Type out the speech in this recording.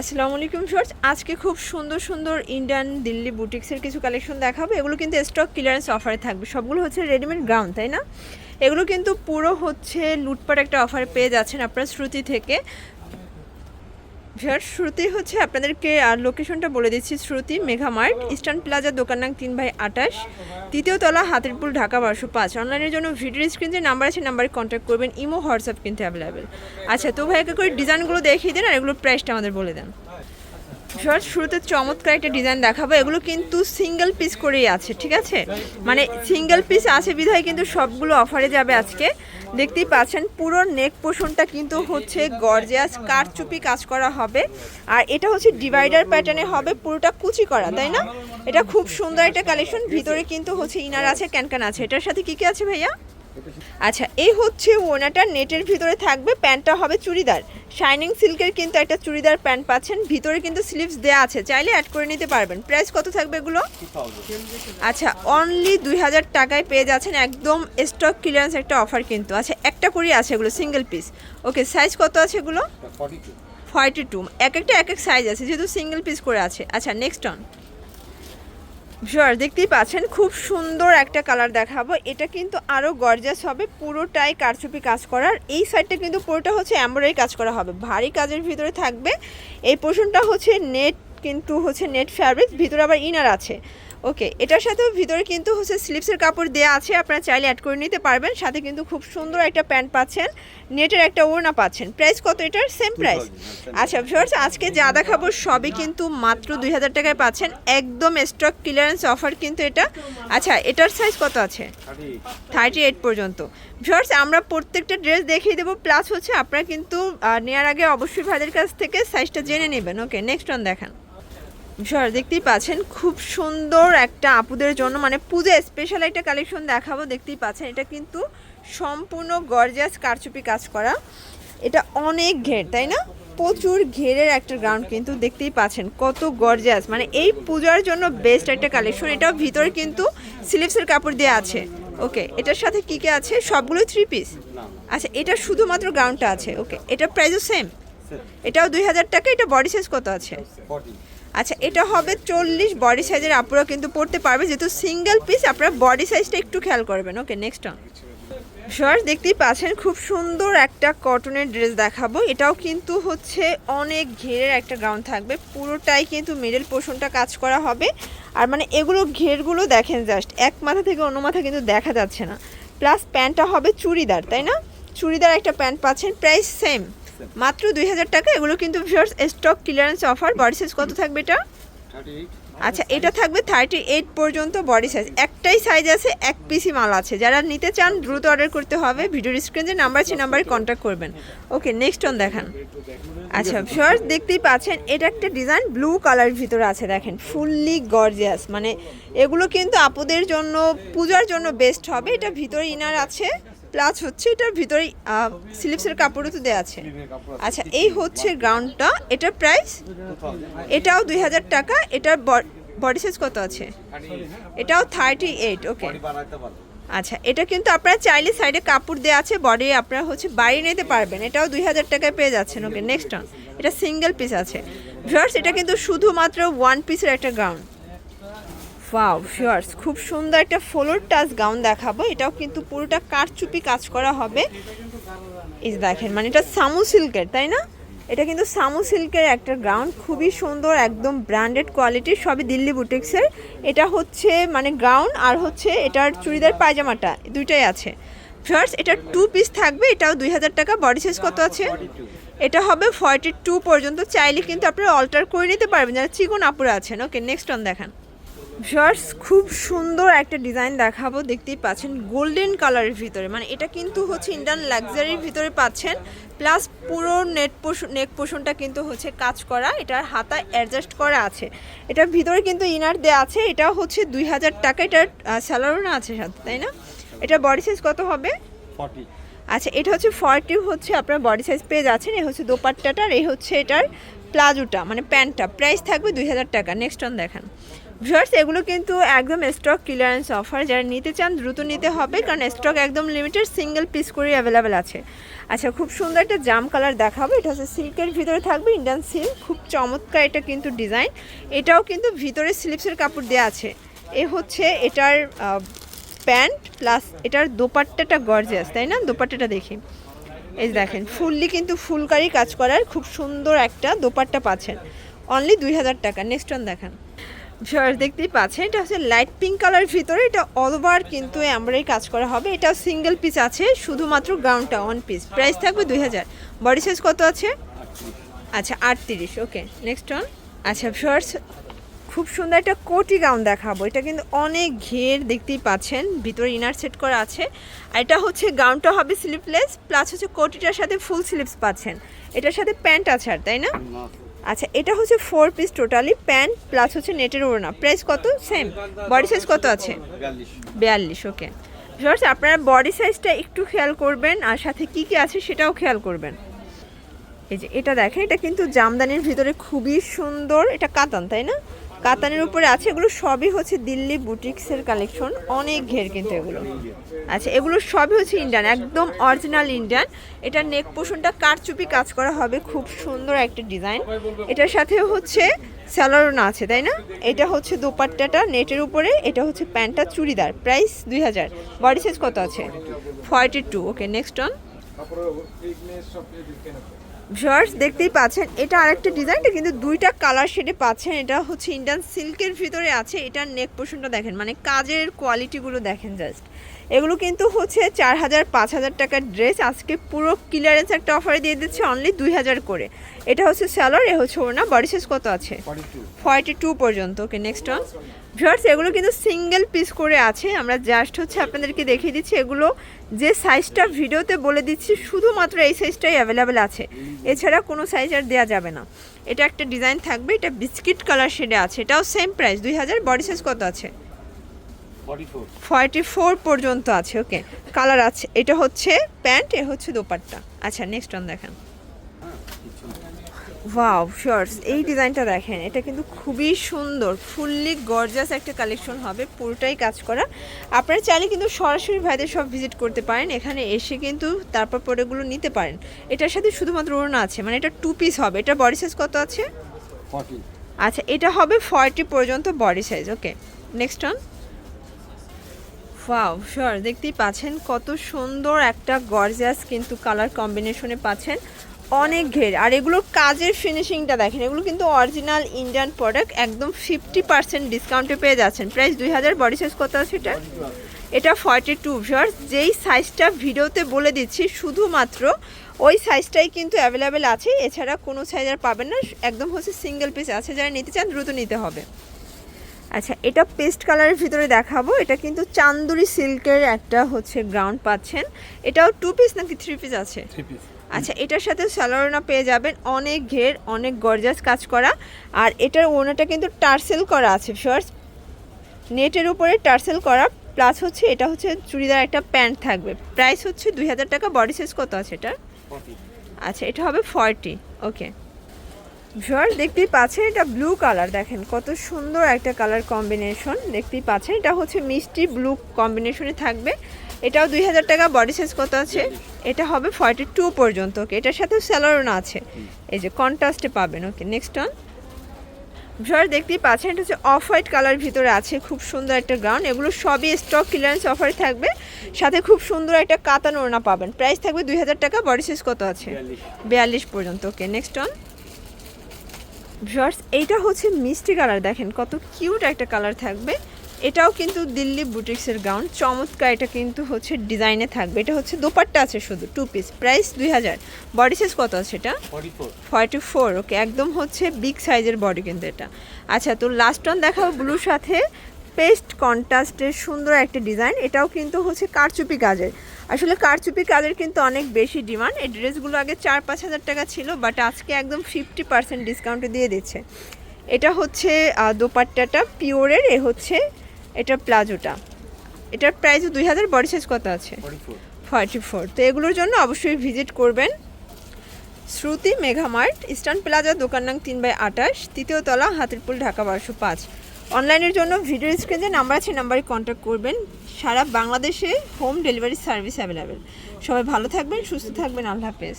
আসসালামু আলাইকুম শর্টস আজকে খুব সুন্দর সুন্দর ইন্ডিয়ান দিল্লি বুটিক্সের কিছু কালেকশন দেখাবো। এগুলো কিন্তু স্টক ক্লিয়ারেন্স অফারে থাকবে। সবগুলো হচ্ছে রেডিমেড গাউন তাই না? এগুলো কিন্তু পুরো হচ্ছে লুটপাট একটা অফার পেয়ে যাচ্ছেন আপনার শ্রুতি থেকে। ভিউয়ার শ্রুতি হচ্ছে আপনাদেরকে আর লোকেশনটা বলে দিচ্ছি শ্রুতি মেঘা মেঘামার্ট ইস্টার্ন প্লাজা দোকান নাম তিন বাই আটাশ তৃতীয় তলা, হাতিরপুল, ঢাকা বারোশো পাঁচ। অনলাইনের জন্য ভিডিও স্ক্রিন যে নাম্বার আছে নাম্বারে কন্ট্যাক্ট করবেন, ইমো, হোয়াটসঅ্যাপ কিন্তু অ্যাভেলেবেল আচ্ছা তো ভাই একে করে ডিজাইনগুলো দেখিয়ে দিন, আর এগুলোর প্রাইসটা আমাদের বলে দেন। শুরুতে চমৎকার একটা ডিজাইন দেখাবো। এগুলো কিন্তু সিঙ্গেল পিস করেই আছে, ঠিক আছে? মানে সিঙ্গেল পিস আছে বিধায় কিন্তু সবগুলো অফারে যাবে আজকে। দেখতেই পাচ্ছেন, পুরো নেক পোষণটা কিন্তু হচ্ছে গর্জিয়াস কারচুপি কাজ করা হবে। আর এটা হচ্ছে ডিভাইডার প্যাটার্নে হবে পুরোটা কুচি করা, তাই না? এটা খুব সুন্দর একটা কালেকশন ভিতরে কিন্তু হচ্ছে ইনার আছে, ক্যানকান আছে। এটার সাথে কি কি আছে ভাইয়া? আচ্ছা এই হচ্ছে ওনাটা নেটের ভিতরে থাকবে প্যান্টটা হবে চুড়িদার। শাইনিং সিল্কের কিন্তু একটা চুড়িদার প্যান্ট পাচ্ছেন। ভিতরে কিন্তু স্লিভস দেওয়া আছে। চাইলে অ্যাড করে নিতে পারবেন। প্রাইস কত থাকবে এগুলো? আচ্ছা অনলি দুই হাজার টাকায় পেয়ে যাচ্ছেন একদম স্টক ক্লিয়ারেন্স একটা অফার কিন্তু। আচ্ছা একটা করেই আছে এগুলো সিঙ্গেল পিস ওকে সাইজ কত আছে এগুলো? ফর্টি টু এক একটা এক এক সাইজ আছে যেহেতু সিঙ্গেল পিস করে আছে। আচ্ছা নেক্সট অন শিওর দেখতেই পাচ্ছেন, খুব সুন্দর একটা কালার দেখাবো। এটা কিন্তু আরও গর্জাস হবে, পুরোটাই কারচুপি কাজ করার। এই সাইডটা কিন্তু পুরোটা হচ্ছে অ্যাম্বরারি কাজ করা হবে। ভারী কাজের ভিতরে থাকবে। এই পোর্শনটা হচ্ছে নেট কিন্তু হচ্ছে নেট ফ্যাব্রিক ভিতরে আবার ইনার আছে। ওকে এটার সাথেও ভিতরে কিন্তু হচ্ছে স্লিপসের কাপড় দেওয়া আছে আপনারা চাইলে অ্যাড করে নিতে পারবেন। সাথে কিন্তু খুব সুন্দর একটা প্যান্ট পাচ্ছেন নেটের একটা ওড়না পাচ্ছেন। প্রাইস কত এটার? সেম প্রাইস আচ্ছা ভিউয়ার্স আজকে যা দেখাবো সবই কিন্তু মাত্র দুই হাজার টাকায় পাচ্ছেন। একদম স্টক ক্লিয়ারেন্স অফার কিন্তু এটা। আচ্ছা এটার সাইজ কত আছে? থার্টি এইট পর্যন্ত। ভিউয়ার্স আমরা প্রত্যেকটা ড্রেস দেখিয়ে দেবো প্লাস হচ্ছে আপনারা কিন্তু নেওয়ার আগে অবশ্যই ভাইদের কাছ থেকে সাইজটা জেনে নেবেন। ওকে নেক্সট অন দেখান। সর দেখতেই পাচ্ছেন খুব সুন্দর একটা আপুদের জন্য মানে পূজা স্পেশাল একটা কালেকশন দেখাবো দেখতেই পাচ্ছেন এটা কিন্তু সম্পূর্ণ গর্জিয়াস কারচুপি কাজ করা। এটা অনেক ঘের তাই না? প্রচুর ঘেরের একটা গ্রাউন্ড কিন্তু দেখতেই পাচ্ছেন কত গর্জিয়াস মানে এই পূজার জন্য বেস্ট একটা কালেকশন এটাও ভিতরে কিন্তু স্লিপসের কাপড় দেওয়া আছে। ওকে এটার সাথে কি কী আছে? সবগুলো থ্রি পিস আচ্ছা এটা শুধুমাত্র গ্রাউন্ডটা আছে ওকে এটা প্রাইসও সেম এটাও দুই হাজার টাকা এটা বডি সাইজ কত আছে? আচ্ছা এটা হবে চল্লিশ বডি সাইজের আপুরা কিন্তু পড়তে পারবে। যেহেতু সিঙ্গেল পিস আপনারা বডি সাইজটা একটু খেয়াল করবেন। ওকে নেক্সট অন দেখতেই পাচ্ছেন, খুব সুন্দর একটা কটনের ড্রেস দেখাবো। এটাও কিন্তু হচ্ছে অনেক ঘেরের একটা গ্রাউন্ড থাকবে। পুরোটাই কিন্তু মিডল পোর্শনটা কাজ করা হবে। আর মানে এগুলো ঘেরগুলো দেখেন জাস্ট এক মাথা থেকে অন্য মাথা কিন্তু দেখা যাচ্ছে না। প্লাস প্যান্টটা হবে চুড়িদার, তাই না? চুড়িদার একটা প্যান্ট পাচ্ছেন প্রাইস সেম মাত্র দুই হাজার টাকা এগুলো কিন্তু viewers stock clearance offer body size কত থাকবে এটা? আচ্ছা এটা থাকবে থার্টি এইট পর্যন্ত বডি সাইজ একটাই সাইজ আছে এক পিসি মাল আছে। যারা নিতে চান দ্রুত অর্ডার করতে হবে। ভিডিওর স্ক্রিনে যে নাম্বার আছে নাম্বারে কন্ট্যাক্ট করবেন। ওকে নেক্সট অন দেখান। আচ্ছা ফার্স্ট দেখতেই পাচ্ছেন এটা একটা ডিজাইন ব্লু কালার ভিতরে আছে দেখেন। ফুললি গর্জিয়াস মানে এগুলো কিন্তু আপুদের জন্য পূজার জন্য বেস্ট হবে। এটা ভিতরে ইনার আছে। প্লাস হচ্ছে এটার ভিতরে স্লিপসের কাপড়ও তো দেওয়া আছে। আচ্ছা এই হচ্ছে গ্রাউন্ডটা। এটার প্রাইস? এটাও দুই হাজার টাকা। এটার বডি সাইজ কত আছে? এটাও থার্টি এইট ওকে। আচ্ছা এটা কিন্তু আপনারা চাইলে সাইডে কাপড় দেওয়া আছে বডি আপনারা হচ্ছে বাড়ি নিতে পারবেন। এটাও দুই হাজার টাকায় পেয়ে যাচ্ছেন ওকে। নেক্সট অন এটা সিঙ্গেল পিস আছে। ভিউয়ার্স এটা কিন্তু শুধুমাত্র ওয়ান পিসের একটা গাউন ওয়াও ভিউয়ার্স খুব সুন্দর একটা ফ্লোর টাচ গাউন দেখাবো। এটাও কিন্তু পুরোটা কারচুপি কাজ করা হবে। এই যে দেখেন মানে এটা সামু সিল্কের, তাই না? এটা কিন্তু সামু সিল্কের একটা গ্রাউন্ড খুবই সুন্দর, একদম ব্র্যান্ডেড কোয়ালিটির সবই দিল্লি বুটিক্সের। এটা হচ্ছে মানে গ্রাউন্ড আর হচ্ছে এটার চুড়িদার পায়জামাটা, দুইটাই আছে। ফার্স্ট এটা টু পিস থাকবে, এটাও দুই হাজার টাকা বডি সাইজ কত আছে? এটা হবে ফর্টি টু পর্যন্ত, চাইলে কিন্তু আপনারা অল্টার করে নিতে পারবেন, যারা চিকন আপুরা আছেন। ওকে নেক্সট অন দেখান। শর্টস খুব সুন্দর একটা ডিজাইন দেখাবো দেখতেই পাচ্ছেন গোল্ডেন কালারের ভিতরে। মানে এটা কিন্তু হচ্ছে ইন্ডিয়ান লাক্সারির ভিতরে পাচ্ছেন প্লাস পুরো নেট পোষণ নেক পোষণটা কিন্তু হচ্ছে কাজ করা এটার হাতা অ্যাডজাস্ট করা আছে। এটার ভিতরে কিন্তু ইনার দেওয়া আছে এটা হচ্ছে দুই হাজার টাকা এটার স্যালারও না আছে সাথে তাই না? এটা বডি সাইজ কত হবে? আচ্ছা এটা হচ্ছে ফর্টি হচ্ছে আপনার বডি সাইজ পেয়ে যাচ্ছেন এই হচ্ছে দোপাট্টাটার এই হচ্ছে এটার প্লাজোটা মানে প্যান্টটা প্রাইস থাকবে দুই হাজার টাকা। নেক্সট অন দেখান। ভিউয়ার্স এগুলো কিন্তু একদম স্টক ক্লিয়ারেন্স অফার যারা নিতে চান, দ্রুত নিতে হবে, কারণ স্টক একদম লিমিটেড সিঙ্গেল পিস করে অ্যাভেলেবেল আছে। আচ্ছা খুব সুন্দর একটা জাম কালার দেখাবো। এটা হচ্ছে সিল্কের ভিতরে থাকবে ইন্ডিয়ান সিল্ক খুব চমৎকার এটা কিন্তু ডিজাইন এটাও কিন্তু ভিতরে স্লিপসের কাপড় দেওয়া আছে। এ হচ্ছে এটার প্যান্ট প্লাস এটার দোপাট্টাটা গর্জিয়াস তাই না? দোপাট্টাটা দেখি। এই দেখেন ফুললি কিন্তু ফুলকারি কাজ করার খুব সুন্দর একটা দোপাট্টা পাচ্ছেন। অনলি দুই হাজার টাকা। নেক্সট ওয়ান দেখান। ভিউয়ার্স দেখতেই পাচ্ছেন, এটা হচ্ছে লাইট পিঙ্ক কালার ভিতরে, এটা অল ওভার কিন্তু আমরাই কাজ করা হবে। এটা সিঙ্গেল পিস আছে, শুধুমাত্র গাউনটা ওয়ান পিস প্রাইস থাকবে দুই হাজার। বডি সাইজ কত আছে? আচ্ছা আটত্রিশ ওকে নেক্সট ওয়ান আচ্ছা ভিউয়ার্স খুব সুন্দর একটা কোটি গাউন দেখাবো। এটা কিন্তু অনেক ঘের, দেখতেই পাচ্ছেন, ভিতরে ইনার সেট করা আছে। আর এটা হচ্ছে গাউনটা হবে স্লিপলেস প্লাস হচ্ছে কোটিটার সাথে ফুল স্লিপস পাচ্ছেন। এটার সাথে প্যান্ট আছে আর, তাই না? আচ্ছা এটা হচ্ছে four piece totally pant plus হচ্ছে নেটের ওড়না। প্রাইস কত? সেম বডি সাইজ কত আছে? বিয়াল্লিশ ওকে ভিউয়ার্স আপনারা বডি সাইজটা একটু খেয়াল করবেন, আর সাথে কি কি আছে সেটাও খেয়াল করবেন। এই যে, এটা দেখেন, এটা কিন্তু জামদানির ভিতরে খুবই সুন্দর, এটা কাতান, তাই না? কাতানের উপরে আছে, এগুলো সবই হচ্ছে দিল্লি বুটিক্সের কালেকশন অনেক ঘের কিন্তু এগুলো। আচ্ছা এগুলো সবই হচ্ছে ইন্ডিয়ান একদম অরিজিনাল ইন্ডিয়ান এটা নেক পোষণটা কারচুপি কাজ করা হবে, খুব সুন্দর একটা ডিজাইন এটার সাথে হচ্ছে স্যালোরনা আছে, তাই না? এটা হচ্ছে দোপাট্টাটা নেটের উপরে, এটা হচ্ছে প্যান্টটা চুড়িদার। প্রাইস দুই হাজার। বডি সাইজ কত আছে? Forty two okay next one viewers দেখতেই পাচ্ছেন এটা আরেকটা ডিজাইনটা কিন্তু দুইটা কালার শেডে পাচ্ছেন। এটা হচ্ছে ইন্ডিয়ান সিল্কের ভিতরে আছে এটার নেক পোর্শনটা দেখেন মানে কাজের কোয়ালিটিগুলো দেখেন জাস্ট এগুলো কিন্তু হচ্ছে চার হাজার পাঁচ হাজার টাকার ড্রেস আজকে পুরো ক্লিয়ারেন্স একটা অফারে দিয়ে দিচ্ছে অনলি দুই হাজার করে। এটা হচ্ছে স্যালোর এ হচ্ছে ওনা বডি সাইজ কত আছে? ফর্টি টু পর্যন্ত ওকে নেক্সট ওয়ান ভিউয়ার্স এগুলো কিন্তু সিঙ্গেল পিস করে আছে। আমরা জাস্ট হচ্ছে আপনাদেরকে দেখিয়ে দিচ্ছি এগুলো যে সাইজটা ভিডিওতে বলে দিচ্ছি শুধুমাত্র এই সাইজটাই অ্যাভেলেবেল আছে। এছাড়া কোনো সাইজ আর দেওয়া যাবে না। এটা একটা ডিজাইন থাকবে এটা বিস্কিট কালার শেডে আছে। এটাও সেম প্রাইস দুই হাজার। বডি সাইজ কত আছে? ফর্টি ফোর পর্যন্ত আছে ওকে কালার আছে এটা হচ্ছে প্যান্ট এ হচ্ছে দোপাট্টা। আচ্ছা নেক্সট ওয়ান দেখেন। ওয়াও শর্টস এই ডিজাইনটা দেখেন এটা কিন্তু খুবই সুন্দর ফুললি গর্জাস একটা কালেকশন হবে পুরোটাই কাজ করা। আপনারা চাইলে কিন্তু সরাসরি ভাইদের সব ভিজিট করতে পারেন এখানে এসে কিন্তু তারপর পরেগুলো নিতে পারেন। এটার সাথে শুধুমাত্র ওড়না আছে মানে এটা টু পিস হবে। এটা বডি সাইজ কত আছে? আচ্ছা এটা হবে ফর্টি পর্যন্ত body size okay next one wow sure দেখতেই পাচ্ছেন কত সুন্দর একটা গর্জিয়াস কিন্তু কালার কম্বিনেশনে পাচ্ছেন। অনেক ঘের। আর এগুলোর কাজের ফিনিশিংটা দেখেন, এগুলো কিন্তু অরিজিনাল ইন্ডিয়ান প্রোডাক্ট একদম ফিফটি পার্সেন্ট ডিসকাউন্টে পেয়ে যাচ্ছেন। প্রাইস দুই হাজার বডি সাইজ কত আছে এটা? এটা ফর্টি টু ভিউয়ার্স যেই সাইজটা ভিডিওতে বলে দিচ্ছি, শুধুমাত্র ওই সাইজটাই কিন্তু অ্যাভেলেবেল আছে। এছাড়া কোনো সাইজ আর পাবেন না। একদম হচ্ছে সিঙ্গেল পিস আছে। যারা নিতে চান, দ্রুত নিতে হবে। আচ্ছা এটা পেস্ট কালারের ভিতরে দেখাবো। এটা কিন্তু চান্দুরি সিল্কের একটা হচ্ছে গ্রাউন্ড পাচ্ছেন। এটাও টু পিস নাকি থ্রি পিস আছে? আচ্ছা এটার সাথে স্যালোনা পেয়ে যাবেন। অনেক ঘের অনেক গর্জাস কাজ করা। আর এটার ওনাটা কিন্তু টার্সেল করা আছে ফার্স্ট নেটের উপরে টার্সেল করা প্লাস হচ্ছে এটা হচ্ছে চুড়িদার একটা প্যান্ট থাকবে। প্রাইস হচ্ছে দুই হাজার টাকা বডি সাইজ কত আছে এটা আচ্ছা এটা হবে ফর্টি ওকে ভিউয়ার দেখতেই পাচ্ছেন এটা ব্লু কালার দেখেন কত সুন্দর একটা কালার কম্বিনেশন দেখতেই পাচ্ছেন। এটা হচ্ছে মিষ্টি ব্লু কম্বিনেশনে থাকবে। এটাও দুই হাজার টাকা বডি সাইজ কত আছে? এটা হবে ফর্টি টু পর্যন্ত ওকে? এটার সাথেও স্যালোরনা আছে। এই যে কন্ট্রাস্টে পাবেন ওকে? নেক্সট অন ভিউয়ার দেখতেই পাচ্ছেন এটা হচ্ছে অফ হোয়াইট কালার ভিতরে আছে খুব সুন্দর একটা গ্রাউন্ড এগুলো সবই স্টক ক্লিয়ারেন্স অফারে থাকবে। সাথে খুব সুন্দর একটা কাতান ওড়না পাবেন। প্রাইস থাকবে দুই হাজার টাকা বডি সাইজ কত আছে? বিয়াল্লিশ। পর্যন্ত ওকে? নেক্সট অন ভিউয়ার্স এইটা হচ্ছে মিষ্টি কালার দেখেন কত কিউট একটা কালার থাকবে। এটাও কিন্তু দিল্লি বুটিক্সের গাউন। চমৎকার এটা কিন্তু হচ্ছে ডিজাইনে থাকবে। এটা হচ্ছে দোপাট্টা আছে শুধু টু পিস প্রাইস দুই হাজার। বডি সাইজ কত আছে এটা? ফর্টি ফোর ওকে একদম হচ্ছে বিগ সাইজের বডি কিন্তু এটা। আচ্ছা তো লাস্ট ওয়ান দেখাবো ব্লুর সাথে। পেস্ট কন্ট্রাস্টের সুন্দর একটা ডিজাইন এটাও কিন্তু হচ্ছে কারচুপি কাজের। আসলে কারচুপি কাজের কিন্তু অনেক বেশি ডিমান্ড এই ড্রেসগুলো আগে চার পাঁচ হাজার টাকা ছিল বাট আজকে একদম ফিফটি পার্সেন্ট ডিসকাউন্টে দিয়ে দিচ্ছে। এটা হচ্ছে দোপাট্টাটা পিওরের এ হচ্ছে এটা প্লাজোটা। এটার প্রাইস দুই হাজার বডি সাইজ কত আছে? ফর্টি ফোর তো এগুলোর জন্য অবশ্যই ভিজিট করবেন। শ্রুতি মেঘামার্ট ইস্টার্ন প্লাজা দোকান নং তিন বাই আটাশ তৃতীয় তলা হাতিরপুল ঢাকা বারোশো পাঁচ। অনলাইনের জন্য ভিডিও স্ক্রিনে নাম্বার আছে নাম্বারে কন্ট্যাক্ট করবেন। সারা বাংলাদেশে হোম ডেলিভারি সার্ভিস অ্যাভেলেবেল সবাই ভালো থাকবেন সুস্থ থাকবেন আল্লাহ হাফেজ।